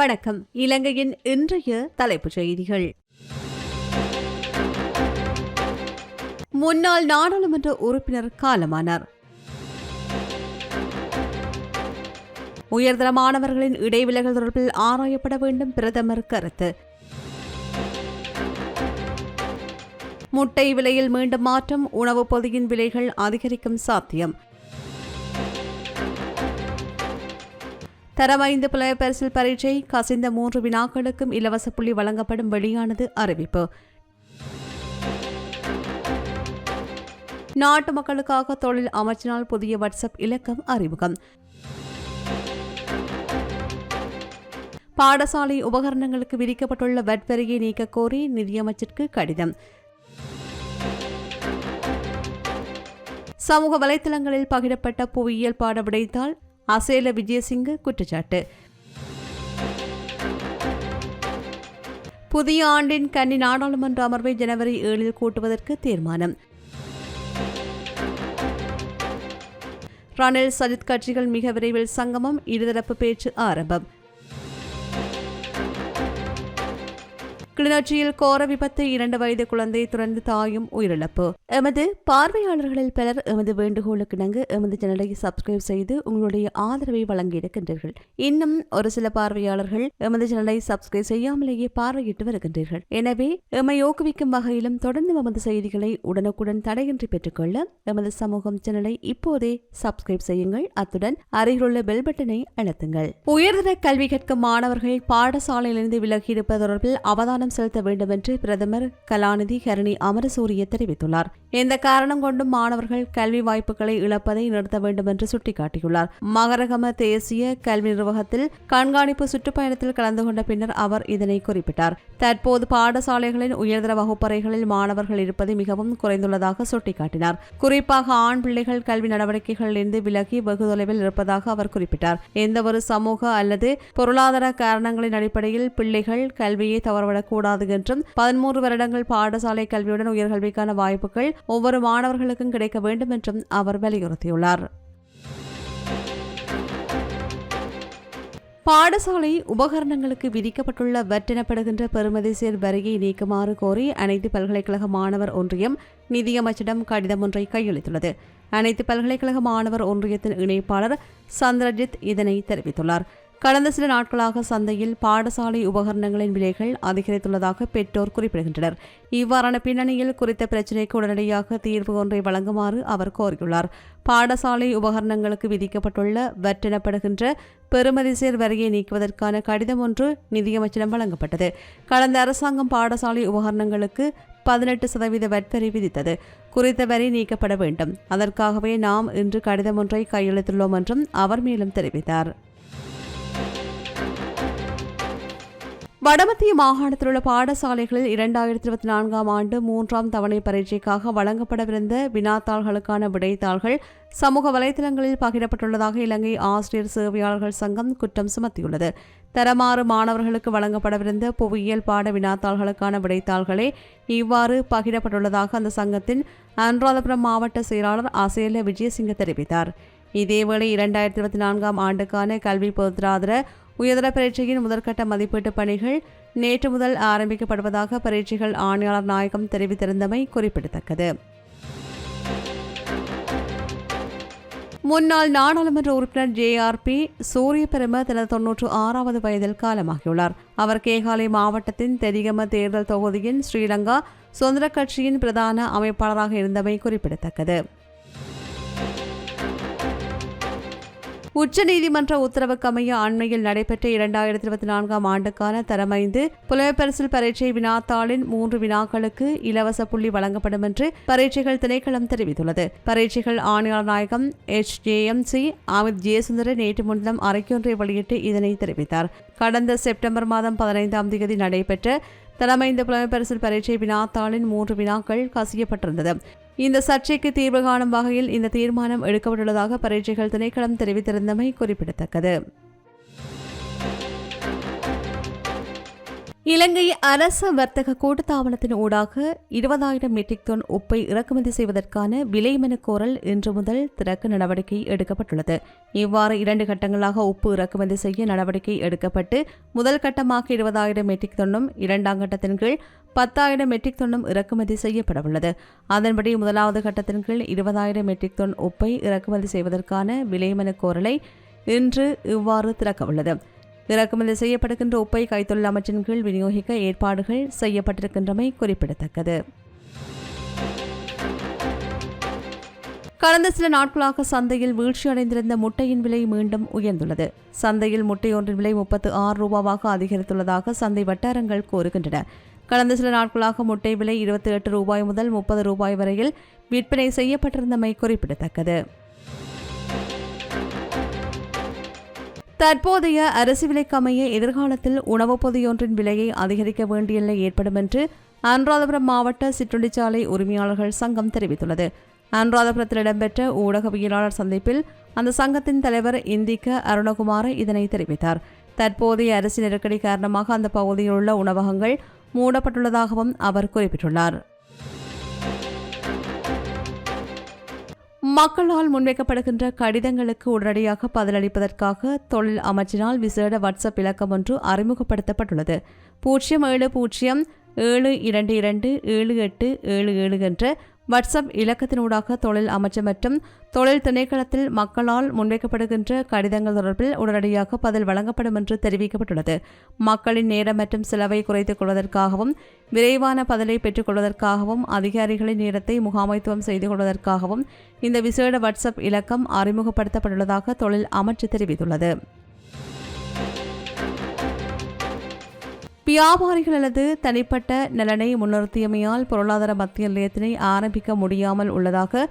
வணக்கம். இலங்கையின் இன்றைய தலைப்புச் செய்திகள். முன்னாள் நாடாளுமன்ற உறுப்பினர் காலமானார். உயர்தர மாணவர்களின் இடைவிலகல் தொடர்பில் ஆராயப்பட வேண்டும் பிரதமர் கருத்து. முட்டை விலையில் மீண்டும் மாற்றம் உணவுப் பொதியின் விலைகள் அதிகரிக்கும் சாத்தியம். தரவைந்து புலப்பரிசில் பரீட்சை கசிந்த மூன்று வினாக்களுக்கும் இலவச புள்ளி வழங்கப்படும் வெளியானது அறிவிப்பு. நாட்டு மக்களுக்காக தொழில் அமைச்சினால் புதிய வாட்ஸ்அப் இலக்கம் அறிமுகம். பாடசாலை உபகரணங்களுக்கு விதிக்கப்பட்டுள்ள வட் வரியை கோரி நிதியமைச்சிற்கு கடிதம். சமூக வலைதளங்களில் பகிரப்பட்ட புவியியல் பாட விடைத்தால் அசேல விஜயசிங்க குற்றச்சாட்டு. புதிய ஆண்டின் கன்னி நாடாளுமன்ற அமர்வை ஜனவரி ஏழில் கூட்டுவதற்கு தீர்மானம். ரணில் சஜித் கட்சிகள் மிக விரைவில் சங்கமம் இருதரப்பு பேச்சு ஆரம்பம். கிளிநொச்சியில் கோர விபத்து இரண்டு வயது குழந்தை துறந்து தாயும் உயிரிழப்பு. எமது பார்வையாளர்களில் பலர் எமது வேண்டுகோளுக்கு இணங்க எமது சேனலை சப்ஸ்கிரைப் செய்து உங்களுடைய ஆதரவை வழங்கியிருக்கின்றீர்கள். இன்னும் ஒரு சில பார்வையாளர்கள் எமது சேனலை சப்ஸ்கிரைப் செய்யாமலேயே பார்வையிட்டு வருகின்றீர்கள். எனவே எம்மை ஊக்குவிக்கும் வகையிலும் தொடர்ந்து எமது செய்திகளை உடனுக்குடன் தடையின்றி பெற்றுக்கொள்ள எமது சமூகம் சேனலை இப்போதே சப்ஸ்கிரைப் செய்யுங்கள். அத்துடன் அருகிலுள்ள பெல் பட்டனை அழுத்துங்கள். உயர்தர கல்வி கற்கும் மாணவர்கள் பாடசாலையிலிருந்து விலகியிருப்பது தொடர்பில் அவதானம் கவனம் செலுத்த வேண்டும் என்று பிரதமர் கலாநிதி ஹரணி அமரசூரிய தெரிவித்துள்ளார். எந்த காரணம் கொண்டும் மாணவர்கள் கல்வி வாய்ப்புகளை இழப்பதை நிறுத்த வேண்டும் என்று சுட்டிக்காட்டியுள்ளார். மகரகம தேசிய கல்வி நிர்வாகத்தில் கண்காணிப்பு சுற்றுப்பயணத்தில் கலந்து கொண்ட பின்னர் அவர் இதனை குறிப்பிட்டார். தற்போது பாடசாலைகளின் உயர்தர வகுப்பறைகளில் மாணவர்கள் இருப்பது மிகவும் குறைந்துள்ளதாக சுட்டிக்காட்டினார். குறிப்பாக ஆண் பிள்ளைகள் கல்வி நடவடிக்கைகளிலிருந்து விலகி வெகு தொலைவில் இருப்பதாக அவர் குறிப்பிட்டார். எந்தவொரு சமூக அல்லது பொருளாதார காரணங்களின் அடிப்படையில் பிள்ளைகள் கல்வியை தவறவிடக்கூடாது என்றும் பதிமூன்று வருடங்கள் பாடசாலை கல்வியுடன் உயர்கல்விக்கான வாய்ப்புகள் ஒவ்வொரு மாணவர்களுக்கும் கிடைக்க வேண்டும் என்றும் அவர் வலியுறுத்தியுள்ளார். பாடசாலை உபகரணங்களுக்கு விதிக்கப்பட்டுள்ள வட்டினப்படுகின்ற பெறுமதி சேர் வரியை நீக்குமாறு கோரி அனைத்து பல்கலைக்கழக மாணவர் ஒன்றியம் நிதியமைச்சிடம் கடிதம் ஒன்றை கையளித்துள்ளது. அனைத்து பல்கலைக்கழக மாணவர் ஒன்றியத்தின் இணைப்பாளர் சந்திரஜித் இதனை தெரிவித்துள்ளார். கடந்த சில நாட்களாக சந்தையில் பாடசாலை உபகரணங்களின் விலைகள் அதிகரித்துள்ளதாக பெற்றோர் குறிப்பிடுகின்றனர். இவ்வாறான பின்னணியில் குறித்த பிரச்சினைக்கு உடனடியாக தீர்வு ஒன்றை வழங்குமாறு அவர் கோரியுள்ளார். பாடசாலை உபகரணங்களுக்கு விதிக்கப்பட்டுள்ள வட் எனப்படுகின்ற பெறுமதி சேர் வரியை நீக்குவதற்கான கடிதம் ஒன்று நிதியமைச்சிடம் வழங்கப்பட்டது. கடந்த அரசாங்கம் பாடசாலை உபகரணங்களுக்கு பதினெட்டு சதவீத வரி விதித்தது. குறித்த வரி நீக்கப்பட வேண்டும். அதற்காகவே நாம் இன்று கடிதம் ஒன்றை கையெழுத்துள்ளோம் என்றும் அவர் மேலும் தெரிவித்தார். வடமத்திய மாகாணத்தில் உள்ள பாடசாலைகளில் இரண்டாயிரத்தி இருபத்தி நான்காம் ஆண்டு மூன்றாம் தவணை பரீட்சைக்காக வழங்கப்படவிருந்த வினாத்தாள்களுக்கான விடைத்தாள்கள் சமூக வலைதளங்களில் பகிரப்பட்டுள்ளதாக இலங்கை ஆசிரியர் சேவையாளர்கள் சங்கம் குற்றம் சுமத்தியுள்ளது. தரமாறு மாணவர்களுக்கு வழங்கப்படவிருந்த புவியியல் பாட வினாத்தாள்களுக்கான விடைத்தாள்களே இவ்வாறு பகிரப்பட்டுள்ளதாக அந்த சங்கத்தின் அனுராதபுரம் மாவட்ட செயலாளர் அசேல விஜயசிங்க தெரிவித்தார். இதேவேளை இரண்டாயிரத்தி இருபத்தி நான்காம் ஆண்டுக்கான கல்வி பொருத்தராதர உயர்தர பரீட்சையின் முதற்கட்ட மதிப்பீட்டு பணிகள் நேற்று முதல் ஆரம்பிக்கப்படுவதாக பரீட்சைகள் ஆணையாளர் நாயகம் தெரிவித்திருந்தமை குறிப்பிடத்தக்கது. முன்னாள் நாடாளுமன்ற உறுப்பினர் ஜே ஆர் பி சூரியபெரும தனது தொன்னூற்று ஆறாவது வயதில் காலமாகியுள்ளார். அவர் கேகாலை மாவட்டத்தின் தெரிகம தேர்தல் தொகுதியின் ஸ்ரீலங்கா சுதந்திர கட்சியின் பிரதான அமைப்பாளராக இருந்தமை குறிப்பிடத்தக்கது. உச்சநீதிமன்ற உத்தரவுக்கமைய அண்மையில் நடைபெற்ற இரண்டாயிரத்தி இருபத்தி நான்காம் ஆண்டுக்கான தரமைந்து புலமைப்பரிசில் பரீட்சை வினாத்தாளின் மூன்று வினாக்களுக்கு இலவச புள்ளி வழங்கப்படும் என்று பரீட்சைகள் திணைக்களம் தெரிவித்துள்ளது. பரீட்சைகள் ஆணையாளர் நாயகம் H. J. M. C. Amith Jayasundaran நேற்று முன்தினம் அறிக்கையொன்றை வெளியிட்டு இதனை தெரிவித்தார். கடந்த செப்டம்பர் மாதம் பதினைந்தாம் தேதி நடைபெற்ற தலைமைந்த புலமைப்பரிசில் பரீட்சை வினாத்தாளின் மூன்று வினாக்கள் கசியப்பட்டிருந்தது. இந்த சர்ச்சைக்கு தீர்வு காணும் வகையில் இந்த தீர்மானம் எடுக்கப்பட்டுள்ளதாக பரீட்சைகள் திணைக்களம் தெரிவித்திருந்தமை குறிப்பிடத்தக்கது. இலங்கை அரச வர்த்தக கூட்டுத்தாபனத்தின் ஊடாக இருபதாயிரம் மெட்ரிக் டன் உப்பை இறக்குமதி செய்வதற்கான விலைமனு கோரல் இன்று முதல் திறக்க நடவடிக்கை எடுக்கப்பட்டுள்ளது. இவ்வாறு இரண்டு கட்டங்களாக உப்பு இறக்குமதி செய்ய நடவடிக்கை எடுக்கப்பட்டு முதல் கட்டமாக இருபதாயிரம் மெட்ரிக் டன்னும் இரண்டாம் கட்டத்தின் கீழ் பத்தாயிரம் மெட்ரிக் டன்னும் இறக்குமதி செய்யப்படவுள்ளது. அதன்படி முதலாவது கட்டத்தின் கீழ் இருபதாயிரம் மெட்ரிக் டன் உப்பை இறக்குமதி செய்வதற்கான விலைமனு கோரலை இன்று இவ்வாறு திறக்கவுள்ளது. இறக்குமதி செய்யப்படுகின்ற உப்பை கைத்தொழில் அமைச்சின் கீழ் விநியோகிக்க ஏற்பாடுகள் செய்யப்பட்டிருக்கின்றமை குறிப்பிடத்தக்கது. கடந்த சில நாட்களாக சந்தையில் வீழ்ச்சியடைந்திருந்த முட்டையின் விலை மீண்டும் உயர்ந்துள்ளது. சந்தையில் முட்டையொன்றின் விலை முப்பத்து ஆறு ரூபாவாக அதிகரித்துள்ளதாக சந்தை வட்டாரங்கள் கூறுகின்றன. கடந்த சில நாட்களாக முட்டை விலை இருபத்தி எட்டு ரூபாய் முதல் முப்பது ரூபாய் வரையில் விற்பனை செய்யப்பட்டிருந்தமை குறிப்பிடத்தக்கது. தற்போதைய அரசு விலைக்கமைய எதிர்காலத்தில் உணவுப் பொதியொன்றின் விலையை அதிகரிக்க வேண்டிய நிலை ஏற்படும் என்று அனுராதபுரம் மாவட்ட சிற்றுண்டிச்சாலை உரிமையாளர்கள் சங்கம் தெரிவித்துள்ளது. அனுராதபுரத்தில் இடம்பெற்ற ஊடகவியலாளர் சந்திப்பில் அந்த சங்கத்தின் தலைவர் இந்திக்க அருணகுமார இதனை தெரிவித்தார். தற்போதைய அரசு நெருக்கடி காரணமாக அந்த பகுதியில் உள்ள உணவகங்கள் மூடப்பட்டுள்ளதாகவும் அவர் குறிப்பிட்டுள்ளார். மக்களால் முன்வைக்கப்படுகின்ற கடிதங்களுக்கு உடனடியாக பதிலளிப்பதற்காக தொழில் அமைச்சினால் விசேட வாட்ஸ்அப் இலக்கம் ஒன்று அறிமுகப்படுத்தப்பட்டுள்ளது. பூஜ்ஜியம் ஏழு பூஜ்ஜியம் ஏழு இரண்டு இரண்டு ஏழு எட்டு ஏழு ஏழு என்ற வாட்ஸ்அப் இலக்கத்தினூடாக தொழில் அமைச்சர் மற்றும் தொழில் திணைக்களத்தில் மக்களால் முன்வைக்கப்படுகின்ற கடிதங்கள் தொடர்பில் உடனடியாக பதில் வழங்கப்படும் என்று தெரிவிக்கப்பட்டுள்ளது. மக்களின் நேரம் மற்றும் செலவை குறைத்துக் கொள்வதற்காகவும் விரைவான பதிலை பெற்றுக் கொள்வதற்காகவும் அதிகாரிகளின் நேரத்தை முகாமைத்துவம் செய்து கொள்வதற்காகவும் இந்த விசேட வாட்ஸ்அப் இலக்கம் அறிமுகப்படுத்தப்பட்டுள்ளதாக தொழில் அமைச்சு தெரிவித்துள்ளது. வியாபாரிகள் அல்லது தனிப்பட்ட நலனை முன்னிறுத்தியமையால் பொருளாதார மத்திய நிலையத்தினை ஆரம்பிக்க முடியாமல் உள்ளதாக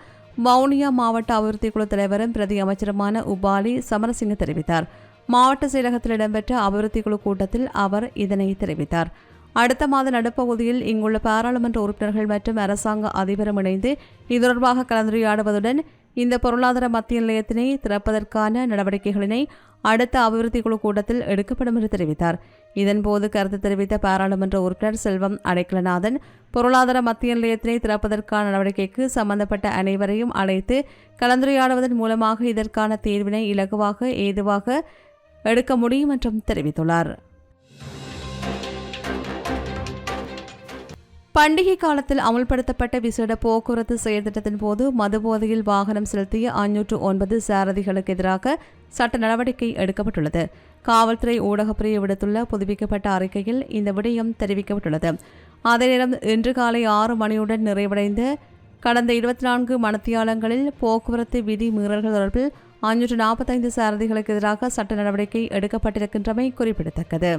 வவுனியா மாவட்ட அபிவிருத்தி குழு தலைவரும் பிரதி அமைச்சருமான உபாலி சமரசிங்க தெரிவித்தார். மாவட்ட செயலகத்தில் இடம்பெற்ற அபிவிருத்தி குழு கூட்டத்தில் அவர் இதனை தெரிவித்தார். அடுத்த மாத நடுப்பகுதியில் இங்குள்ள பாராளுமன்ற உறுப்பினர்கள் மற்றும் அரசாங்க அதிபரும் இணைந்து இது தொடர்பாக கலந்துரையாடுவதுடன் இந்த பொருளாதார மத்திய நிலையத்தினை திறப்பதற்கான நடவடிக்கைகளினை அடுத்த அபிவிருத்தி குழு கூட்டத்தில் எடுக்கப்படும் என்று தெரிவித்தார். இதன்போது கருத்து தெரிவித்த பாராளுமன்ற உறுப்பினர் செல்வம் அடைக்கலநாதன் பொருளாதார மத்திய நிலையத்தினை திறப்பதற்கான நடவடிக்கைக்கு சம்பந்தப்பட்ட அனைவரையும் அழைத்து கலந்துரையாடுவதன் மூலமாக இதற்கான தீர்வினை இலகுவாக ஏதுவாக எடுக்க முடியும் என்றும் தெரிவித்துள்ளார். பண்டிகை காலத்தில் அமுல்படுத்தப்பட்ட விசேட போக்குவரத்து செயற்திட்டத்தின் போது மதுபோதையில் வாகனம் செலுத்திய அஞ்சூற்று ஒன்பது சாரதிகளுக்கு எதிராக சட்ட நடவடிக்கை எடுக்கப்பட்டுள்ளது. காவல்துறை ஊடகப்பிரிவு விடுத்துள்ள புதுப்பிக்கப்பட்ட அறிக்கையில் இந்த விடயம் தெரிவிக்கப்பட்டுள்ளது. அதே நேரம் இன்று காலை ஆறு மணியுடன் நிறைவடைந்த கடந்த இருபத்தி நான்கு மணத்தியாலங்களில் போக்குவரத்து விதி மீறல்கள் தொடர்பில் அஞ்சூற்று நாற்பத்தைந்து சாரதிகளுக்கு எதிராக சட்ட நடவடிக்கை எடுக்கப்பட்டிருக்கின்றமை குறிப்பிடத்தக்கது.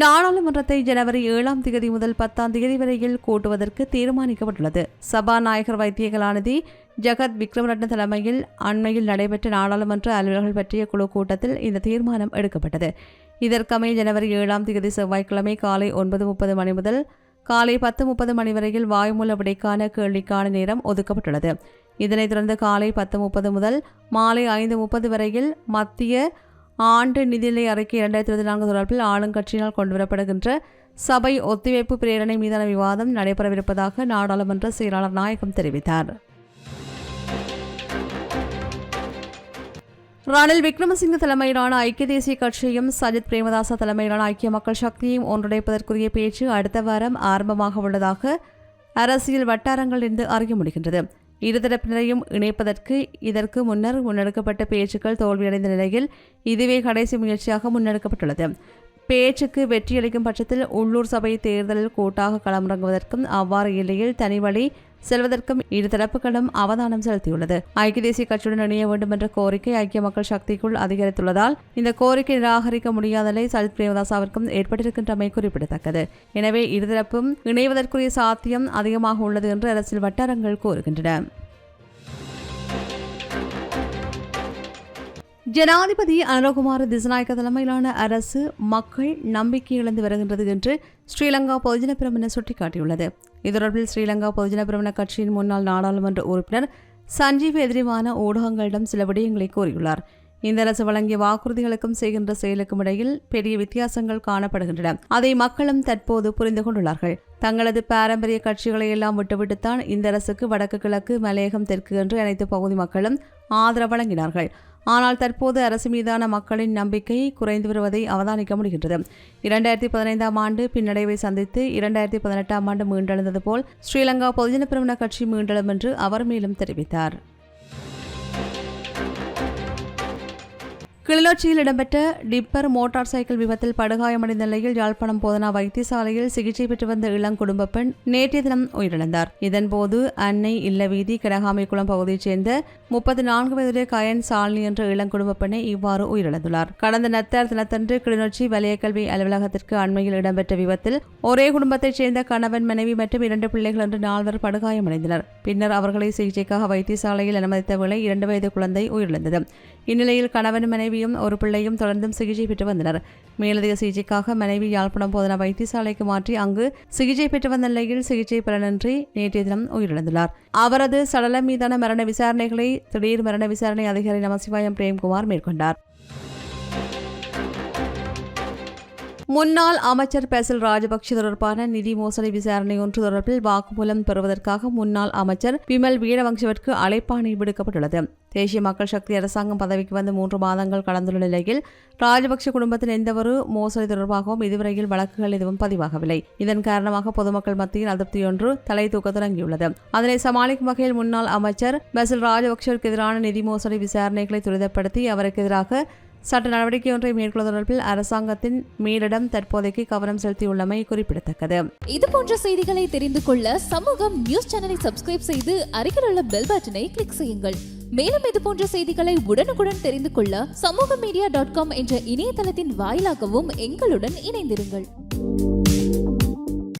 நாடாளுமன்றத்தை ஜனவரி ஏழாம் தேதி முதல் பத்தாம் தேதி வரையில் கூட்டுவதற்கு தீர்மானிக்கப்பட்டுள்ளது. சபாநாயகர் வைத்தியகலாநிதி ஜெகத் விக்ரமரட்ன தலைமையில் அண்மையில் நடைபெற்ற நாடாளுமன்ற அலுவலர்கள் பற்றிய குழு கூட்டத்தில் இந்த தீர்மானம் எடுக்கப்பட்டது. இதற்கமைய ஜனவரி ஏழாம் தேதி செவ்வாய்க்கிழமை காலை ஒன்பது முப்பது மணி முதல் காலை பத்து முப்பது மணி வரையில் வாய்மூல விடைக்கான கேள்விக்கான நேரம் ஒதுக்கப்பட்டுள்ளது. இதனைத் தொடர்ந்து காலை பத்து முப்பது முதல் மாலை ஐந்து முப்பது வரையில் மத்திய ஆண்டு நிதிநிலை அறிக்கை இரண்டாயிரத்தி இருபத்தி நான்கு தொடர்பில் ஆளுங்கட்சியினால் கொண்டுவரப்படுகின்ற சபை ஒத்திவைப்பு பிரேரணை மீதான விவாதம் நடைபெறவிருப்பதாக நாடாளுமன்ற செயலாளர் நாயகம் தெரிவித்தார். ரணில் விக்ரமசிங்க தலைமையிலான ஐக்கிய தேசிய கட்சியும் சஜித் பிரேமதாசா தலைமையிலான ஐக்கிய மக்கள் சக்தியையும் ஒன்றிணைப்பதற்குரிய பேச்சு அடுத்த வாரம் ஆரம்பமாக உள்ளதாக அரசியல் வட்டாரங்களிலிருந்து அறிய முடிகின்றது. இருதரப்பினரையும் இணைப்பதற்கு இதற்கு முன்னர் முன்னெடுக்கப்பட்ட பேச்சுக்கள் தோல்வியடைந்த நிலையில் இதுவே கடைசி முயற்சியாக முன்னெடுக்கப்பட்டுள்ளது. பேச்சுக்கு வெற்றியளிக்கும் பட்சத்தில் உள்ளூர் சபை தேர்தலில் கூட்டாக களமிறங்குவதற்கும் அவ்வாறு இல்லையில் தனி வழி செல்வதற்கும் இரு தரப்புகளும் அவதானம் செலுத்தியுள்ளது. ஐக்கிய தேசிய கட்சியுடன் இணைய வேண்டும் என்ற கோரிக்கை ஐக்கிய மக்கள் சக்திக்குள் அதிகரித்துள்ளதால் இந்த கோரிக்கை நிராகரிக்க முடியாத நிலை சஜித் பிரேமதாசாவிற்கும் ஏற்பட்டிருக்கின்றமை குறிப்பிடத்தக்கது. எனவே இருதரப்பும் இணைவதற்குரிய சாத்தியம் அதிகமாக உள்ளது என்று அரசியல் வட்டாரங்கள் கூறுகின்றன. ஜனாதிபதி அனுரகுமார திசநாயக்க தலைமையிலான அரசு மக்கள் நம்பிக்கை இழந்து வருகின்றது என்று ஸ்ரீலங்கா பொதுஜன பிரமண சுட்டிக்காட்டியுள்ளது. இது ஸ்ரீலங்கா பொதுஜன பிரமண கட்சியின் முன்னாள் நாடாளுமன்ற உறுப்பினர் சஞ்சீவ் எதிரிவான ஊடகங்களிடம் சில விடயங்களை கூறியுள்ளார். இந்த அரசு வழங்கிய வாக்குறுதிகளுக்கும் செய்கின்ற செயலுக்கும் இடையில் பெரிய வித்தியாசங்கள் காணப்படுகின்றன. அதை மக்களும் தற்போது புரிந்து கொண்டுள்ளார்கள். தங்களது பாரம்பரிய கட்சிகளை எல்லாம் விட்டுவிட்டுத்தான் இந்த அரசுக்கு வடக்கு கிழக்கு மலையகம் தெற்கு என்று அனைத்து பகுதி மக்களும் ஆதரவு வழங்கினார்கள். ஆனால் தற்போது அரசு மீதான மக்களின் நம்பிக்கை குறைந்து வருவதை அவதானிக்க முடிகின்றது. இரண்டாயிரத்தி பதினைந்தாம் ஆண்டு பின்னடைவை சந்தித்து இரண்டாயிரத்தி பதினெட்டாம் ஆண்டு மீண்டெழுந்தது போல் ஸ்ரீலங்கா பொதுஜன பிரமண கட்சி மீண்டெழும் என்று அவர் மேலும் தெரிவித்தார். கிளிநொச்சியில் இடம்பெற்ற டிப்பர் மோட்டார் சைக்கிள் விபத்தில் படுகாயமடைந்த நிலையில் யாழ்ப்பாணம் போதனா வைத்தியசாலையில் சிகிச்சை பெற்று வந்த இளங்குடும்ப பெண் நேற்றைய தினம் உயிரிழந்தார். இதன்போது அன்னை இல்ல வீதி கிடகாமைக்குளம் பகுதியைச் சேர்ந்த முப்பத்தி நான்கு வயதுடைய கயன் சாலினி என்ற இளங்குடும்ப பெண்ணை இவ்வாறு உயிரிழந்துள்ளார். கடந்த நத்தார் தினத்தன்று கிளிநொச்சி வலய கல்வி அலுவலகத்திற்கு அண்மையில் இடம்பெற்ற விபத்தில் ஒரே குடும்பத்தைச் சேர்ந்த கணவன் மனைவி மற்றும் இரண்டு பிள்ளைகள் என்று நால்வர் படுகாயமடைந்தனர். பின்னர் அவர்களை சிகிச்சைக்காக வைத்தியசாலையில் அனுமதித்த வேளை இரண்டு வயது குழந்தை உயிரிழந்தது. இந்நிலையில் கணவன் மனைவியும் ஒரு பிள்ளையும் தொடர்ந்தும் சிகிச்சை பெற்று வந்தனர். மேலதிக சிகிச்சைக்காக மனைவி யாழ்ப்பாணம் போதனா வைத்தியசாலைக்கு மாற்றி அங்கு சிகிச்சை பெற்று வந்த நிலையில் சிகிச்சை பலனின்றி நேற்றைய தினம் உயிரிழந்துள்ளார். அவரது சடலம் மீதான மரண விசாரணைகளை திடீர் மரண விசாரணை அதிகாரி நமசிவாயம் பிரேம்குமார் மேற்கொண்டார். முன்னாள் அமைச்சர் பேசல் ராஜபக்ஷ தொடர்பான நிதி மோசடி விசாரணை ஒன்று தொடர்பில் வாக்குமூலம் பெறுவதற்காக முன்னாள் அமைச்சர் விமல் வீரவங்சவிற்கு அழைப்பாணை விடுக்கப்பட்டுள்ளது. தேசிய மக்கள் சக்தி அரசாங்கம் பதவிக்கு வந்து மூன்று மாதங்கள் கடந்துள்ள நிலையில் ராஜபக்ஷ குடும்பத்தின் எந்தவொரு மோசடி தொடர்பாகவும் இதுவரையில் வழக்குகள் எதுவும் பதிவாகவில்லை. இதன் காரணமாக பொதுமக்கள் மத்தியில் அதிருப்தியொன்று தலை தூக்க தொடங்கியுள்ளது அதனை சமாளிக்கும் வகையில் முன்னாள் அமைச்சர் பெசல் ராஜபக்ஷவிற்கு எதிரான நிதி மோசடி விசாரணைகளை துரிதப்படுத்தி அவருக்கு எதிராக சட்ட நடவடிக்கை ஒன்றை மேற்கொள்ள தொடர்பில் அரசாங்கத்தின் மேலிடம் தற்போதைக்கு கவனம் செலுத்தியுள்ளமை குறிப்பிடத்தக்கது. இது போன்ற செய்திகளை தெரிந்து கொள்ள சமூகம் நியூஸ் சேனலை சப்ஸ்கிரைப் செய்து அருகில் உள்ள பெல் பட்டனை கிளிக் செய்யுங்கள். மேலும் இது போன்ற செய்திகளை உடனுக்குடன் தெரிந்து கொள்ள சமூக மீடியா டாட் காம் என்ற இணையதளத்தின் வாயிலாகவும் எங்களுடன் இணைந்திருங்கள்.